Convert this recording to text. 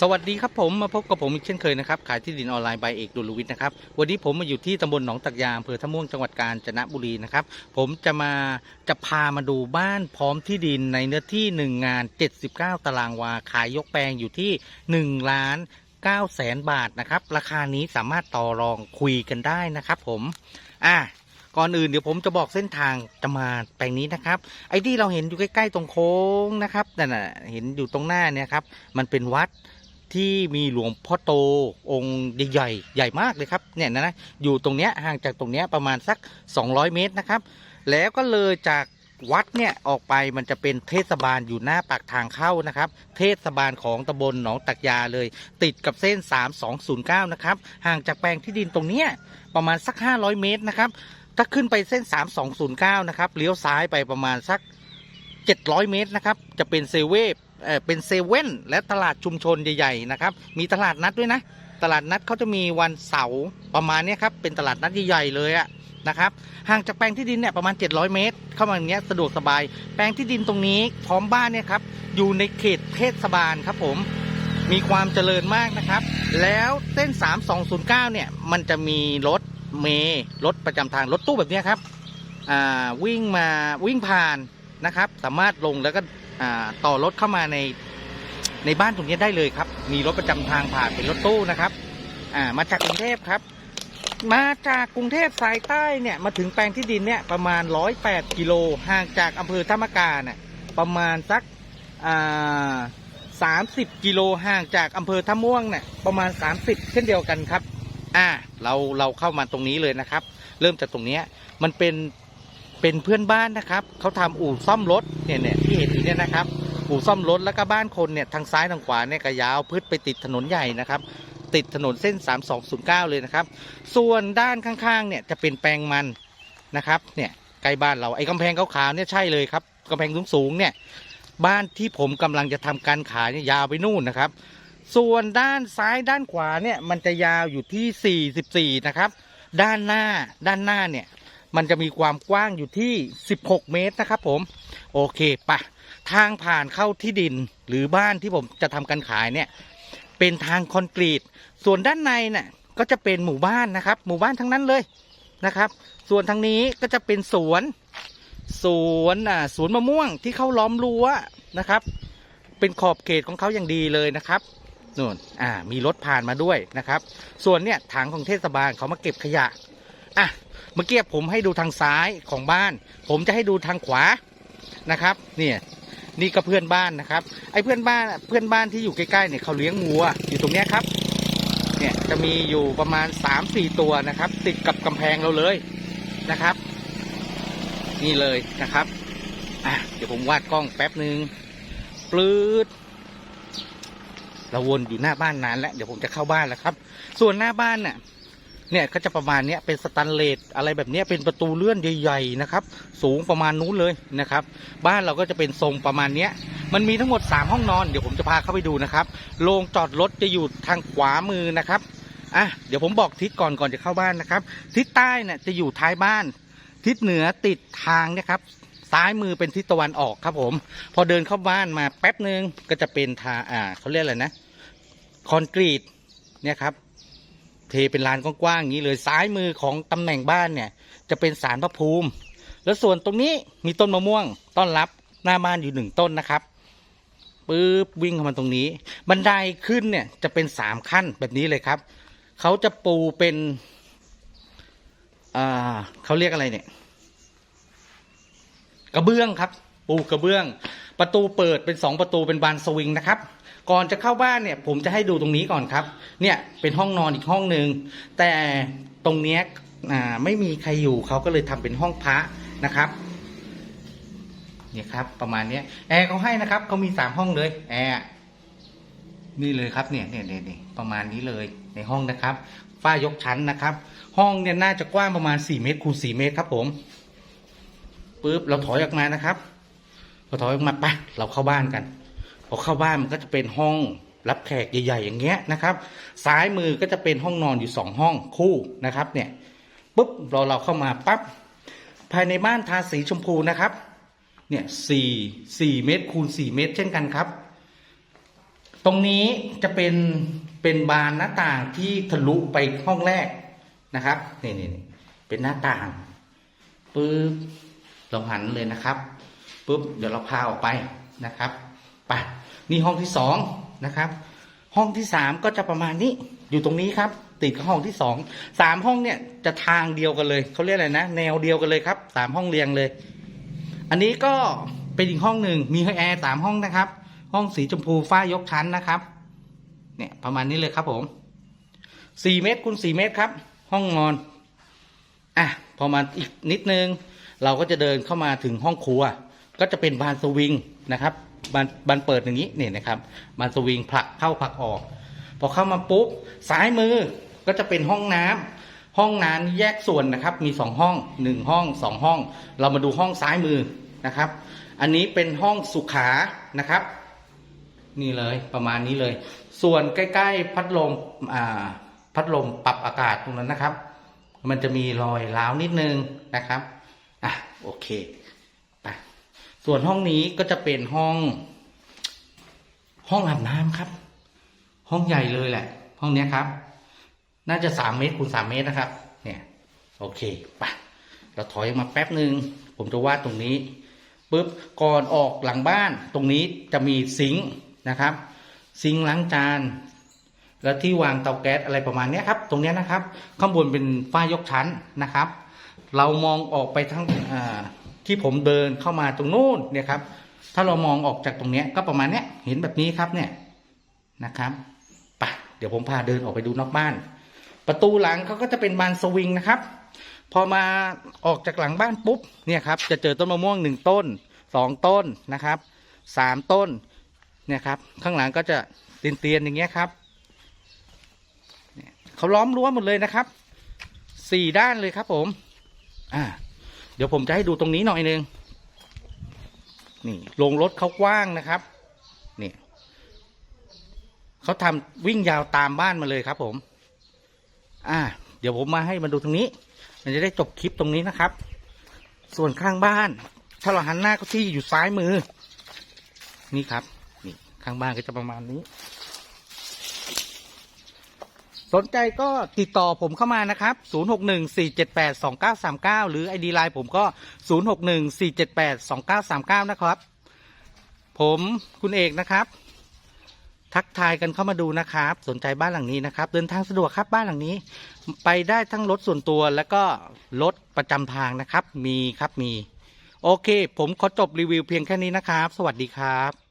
สวัสดีครับผมมาพบกับผมอีกเช่นเคยนะครับขายที่ดินออนไลน์ใบเอกดุลวิทย์นะครับวันนี้ผมมาอยู่ที่ตำบลหนองตักยาอำเภอท่าม่วงจังหวัดกาญจนบุรีนะครับผมจะมาจะพามาดูบ้านพร้อมที่ดินในเนื้อที่ 1 งาน 79 ตารางวาขายยกแปลงอยู่ที่1ล้าน9แสนบาทนะครับราคานี้สามารถต่อรองคุยกันได้นะครับผมอะก่อนอื่นเดี๋ยวผมจะบอกเส้นทางจะมาแปลงนี้นะครับ ไอ้ที่เราเห็นอยู่ใกล้ๆตรงโค้งนะครับนั่นน่ะเห็นอยู่ตรงหน้าเนี่ยครับมันเป็นวัด ที่มีหลวงพ่อโตองค์ใหญ่ๆใหญ่มากเลยครับเนี่ยนะนะอยู่ตรงเนี้ยห่างจากตรงเนี้ยประมาณสัก 200 เมตรนะครับ แล้วก็เลยจากวัดเนี่ยออกไปมันจะเป็นเทศบาลอยู่หน้าปากทางเข้านะครับ เทศบาลของตำบลหนองตักยาเลย ติดกับเส้น 3209 นะครับ ห่างจากแปลงที่ดินตรงเนี้ยประมาณสัก 500 เมตรนะครับ ถ้าขึ้นไปเส้น 3209 นะครับเลี้ยวซ้ายไปประมาณสัก 700 เมตรนะครับ จะเป็นเซเว่ เป็นเซเว่นและตลาดชุมชนใหญ่ๆนะครับ มีตลาดนัดด้วยนะ ตลาดนัดเขาจะมีวันเสาร์ประมาณนี้ครับ เป็นตลาดนัดใหญ่ๆเลยอะนะครับ ห่างจากแปลงที่ดินเนี่ยประมาณ 700 เมตร เข้ามาอย่างเงี้ยสะดวกสบาย แปลงที่ดินตรงนี้พร้อมบ้านเนี่ยครับ อยู่ในเขตเทศบาลครับผม มีความเจริญมากนะครับ แล้วเส้น 3209 เนี่ย มันจะมีรถเมล์รถประจำทาง รถตู้แบบนี้ครับ วิ่งมาวิ่งผ่านนะครับ สามารถลงแล้วก็ ต่อรถเข้ามาในในบ้านตรงนี้ได้เลยครับ มีรถประจำทางผ่านเป็นรถตู้นะครับ อ่า มาจากกรุงเทพครับ มาจากกรุงเทพสายใต้เนี่ยมาถึงแปลงที่ดินเนี่ยประมาณ108กิโลห่างจากอำเภอธรรมกาเนี่ยประมาณสักอ่า30กิโลห่างจากอำเภอท่าม่วงเนี่ยประมาณ30เช่นเดียวกันครับ อ่า เราเราเข้ามาตรงนี้เลยนะครับ เริ่มจากตรงนี้มันเป็น เป็นเพื่อนบ้านนะครับเขาทำอู่ซ่อมรถเนี่ยเนี่ยที่เห็นอยู่เนี่ยนะครับอู่ซ่อมรถแล้วก็บ้านคนเนี่ยทางซ้ายทางขวาเนี่ยก็ยาวพืชไปติดถนนใหญ่นะครับ ติดถนนเส้น 3209 เลยนะครับ ส่วนด้านข้างๆเนี่ยจะเป็นแปลงมันนะครับเนี่ยใกล้บ้านเราไอ้กำแพงขาวๆเนี่ยใช่เลยครับกำแพงสูงๆเนี่ยบ้านที่ผมกำลังจะทำการขายเนี่ยยาวไปนู่นนะครับ ส่วนด้านซ้ายด้านขวาเนี่ยมันจะยาวอยู่ที่ 44 นะครับ ด้านหน้าด้านหน้าเนี่ย มันจะมีความกว้างอยู่ที่ 16 เมตรนะครับ ผม โอเคปะทางผ่านเข้าที่ดินหรือบ้านที่ผมจะทำการขายเนี่ย เป็นทางคอนกรีต ส่วนด้านในเนี่ยก็จะเป็นหมู่บ้านนะครับ หมู่บ้านทั้งนั้นเลยนะครับ ส่วนทางนี้ก็จะเป็นสวนสวนอ่าสวนมะม่วงที่เขาล้อมรั้วนะครับ เป็นขอบเขตของเขาอย่างดีเลยนะครับนู่นอ่ามีรถผ่านมาด้วยนะครับ ส่วนเนี่ยถังของเทศบาลเขามาเก็บขยะอะ เมื่อกี้ผมให้ดูทางซ้ายของบ้าน ผมจะให้ดูทางขวานะครับเนี่ยนี่ก็เพื่อนบ้านนะครับ ไอ้เพื่อนบ้านเพื่อนบ้านที่อยู่ใกล้ๆเนี่ยเขาเลี้ยงวัวอยู่ตรงเนี้ยครับเนี่ยจะมีอยู่ประมาณสามสี่ตัวนะครับ ติดกับกำแพงเราเลยนะครับ นี่เลยนะครับอะเดี๋ยวผมวาดกล้องแป๊บหนึ่งปลื้ดเราวนอยู่หน้าบ้านนานแล้วเดี๋ยวผมจะเข้าบ้านแล้วครับ ส่วนหน้าบ้านน่ะ เนี่ยก็จะประมาณเนี้ยเป็นสแตนเลสอะไรแบบเนี้ยเป็นประตูเลื่อนใหญ่ๆนะครับ สูงประมาณนู้นเลยนะครับ บ้านเราก็จะเป็นทรงประมาณเนี้ย มันมีทั้งหมด 3 ห้องนอนเดี๋ยวผมจะพาเข้าไปดูนะครับโรงจอดรถจะอยู่ทางขวามือนะครับอะเดี๋ยวผมบอกทิศก่อนก่อนจะเข้าบ้านนะครับ ทิศใต้เนี่ยจะอยู่ท้ายบ้าน ทิศเหนือติดทางเนะครับซ้ายมือเป็นทิศตะวันออกครับผม พอเดินเข้าบ้านมาแป๊บนึงก็จะเป็นทาอ่าเขาเรียกอะไรนะคอนกรีตเนี่ยครับ ทเป็นลานกว้างๆอย่างนี้เลยซ้ายมือของตำแหน่งบ้านเนี่ย จะเป็นสารพระภูมิ แล้วส่วนตรงนี้มีต้นมะม่วงต้อนรับหน้าบ้านอยู่หนึ่งต้นนะครับปึ๊บวิ่งเข้ามาตรงนี้ บันไดขึ้นเนี่ยจะเป็นสามขั้นแบบนี้เลยครับเขาจะปูเป็นอ่าเขาเรียกอะไรเนี่ย กระเบื้องครับ ปูกระเบื้อง ประตูเปิดเป็นสองประตูเป็นบานสวิงนะครับ ก่อนจะเข้าบ้านเนี่ยผมจะให้ดูตรงนี้ก่อนครับ เนี่ยเป็นห้องนอนอีกห้องหนึ่งแต่ตรงเนี้ยไม่มีใครอยู่เขาก็เลยทำเป็นห้องพระนะครับเนี่ยครับ ประมาณเนี้ยแอร์เขาให้นะครับเขามีสามห้องเลยแอร์นี่เลยครับเนี่ยเนี่ยเนี่ยเนี่ยประมาณนี้เลยในห้องนะครับฝ้ายกชั้นนะครับ ห้องเนี่ยน่าจะกว้างประมาณสี่เมตรคูณสี่เมตรครับผมปุ๊บเราถอยออกมานะครับ เราถอยออกมาไปะเราเข้าบ้านกัน พอเข้าบ้านมันก็จะเป็นห้องรับแขกใหญ่ๆอย่างเงี้ยนะครับ ซ้ายมือก็จะเป็นห้องนอนอยู่สองห้องคู่นะครับ เนี่ยปุ๊บเราเราเข้ามาปั๊บภายในบ้านทาสีชมพูนะครับ เนี่ยสี่สี่เมตรคูณสี่เมตร เช่นกันครับ ตรงนี้จะเป็นเป็นบานหน้าต่างที่ทะลุไปห้องแรกนะครับนี่นี่นี่เป็นหน้าต่างปึ๊บเราหันเลยนะครับ ปุ๊บเดี๋ยวเราพาออกไปนะครับไปนี่ห้องที่สองนะครับ ห้องที่สามก็จะประมาณนี้อยู่ตรงนี้ครับ ติดกับห้องที่สองสามห้องเนี่ยจะทางเดียวกันเลยเขาเรียกอะไรนะ แนวเดียวกันเลยครับสามห้องเรียงเลย อันนี้ก็เป็นอีกห้องหนึ่งมีแอร์สามห้องนะครับ ห้องสีชมพูฝ้ายกชั้นนะครับ เนี่ยประมาณนี้เลยครับผมสี่เมตรคูณสี่เมตรครับ ห้องนอนอะพอมาอีกนิดนึง เราก็จะเดินเข้ามาถึงห้องครัว ก็จะเป็นบานสวิงนะครับบานบานเปิดอย่างนี้เนี่ยนะครับบานสวิงผลักเข้าผลักออก พอเข้ามาปุ๊บซ้ายมือก็จะเป็นห้องน้ำห้องน้ำแยกส่วนนะครับ มีสองห้องหนึ่งห้องสองห้อง เรามาดูห้องซ้ายมือนะครับ อันนี้เป็นห้องสุขานะครับ นี่เลยประมาณนี้เลย ส่วนใกล้ ๆ พัดลมอ่าพัดลมปรับอากาศตรงนั้นนะครับ มันจะมีรอยร้าวนิดนึงนะครับอะโอเค ส่วนห้องนี้ก็จะเป็นห้อง ห้องอาบน้ำครับ ห้องใหญ่เลยแหละ ห้องเนี้ยครับ น่าจะสามเมตรคูณสามเมตรนะครับ เนี่ย โอเคไปเราถอยมาแป๊บหนึ่งผมจะวาดตรงนี้ปุ๊บก่อนออกหลังบ้าน ตรงนี้จะมีซิงค์นะครับ ซิงค์ล้างจาน แล้วที่วางเตาแก๊สอะไรประมาณนี้ครับ ตรงนี้นะครับ ข้างบนเป็นฝ้ายกชั้นนะครับ เรามองออกไปทั้งอ่า ที่ผมเดินเข้ามาตรงนู้นเนี่ยครับ ถ้าเรามองออกจากตรงเนี้ยก็ประมาณเนี้ยเห็นแบบนี้ครับเนี่ยนะครับไปเดี๋ยวผมพาเดินออกไปดูนอกบ้าน ประตูหลังเขาก็จะเป็นบานสวิงนะครับ พอมาออกจากหลังบ้านปุ๊บเนี่ยครับ จะเจอต้นมะม่วงหนึ่งต้นสองต้นนะครับสามต้นเนี่ยครับ ข้างหลังก็จะเตียนๆอย่างเงี้ยครับเขาล้อมรั้วหมดเลยนะครับสี่ด้านเลยครับผม อ่า เดี๋ยวผมจะให้ดูตรงนี้หน่อยนึงนี่ลงรถเขากว้างนะครับ นี่เขาทำวิ่งยาวตามบ้านมาเลยครับ ผม อ่า เดี๋ยวผมมาให้มาดูตรงนี้ มันจะได้จบคลิปตรงนี้นะครับ ส่วนข้างบ้าน ถ้าเราหันหน้าก็ที่อยู่ซ้ายมือ นี่ครับ นี่ข้างบ้านก็จะประมาณนี้ สนใจก็ติดต่อผมเข้ามานะครับ 0614782939 หรือ ID ไลน์ผมก็ 0614782939 นะครับ ผมคุณเอกนะครับ ทักทายกันเข้ามาดูนะครับ สนใจบ้านหลังนี้นะครับ เดินทางสะดวกครับบ้านหลังนี้ ไปได้ทั้งรถส่วนตัวแล้วก็รถประจำทางนะครับ มีครับมี โอเค ผมขอจบรีวิวเพียงแค่นี้นะครับ สวัสดีครับ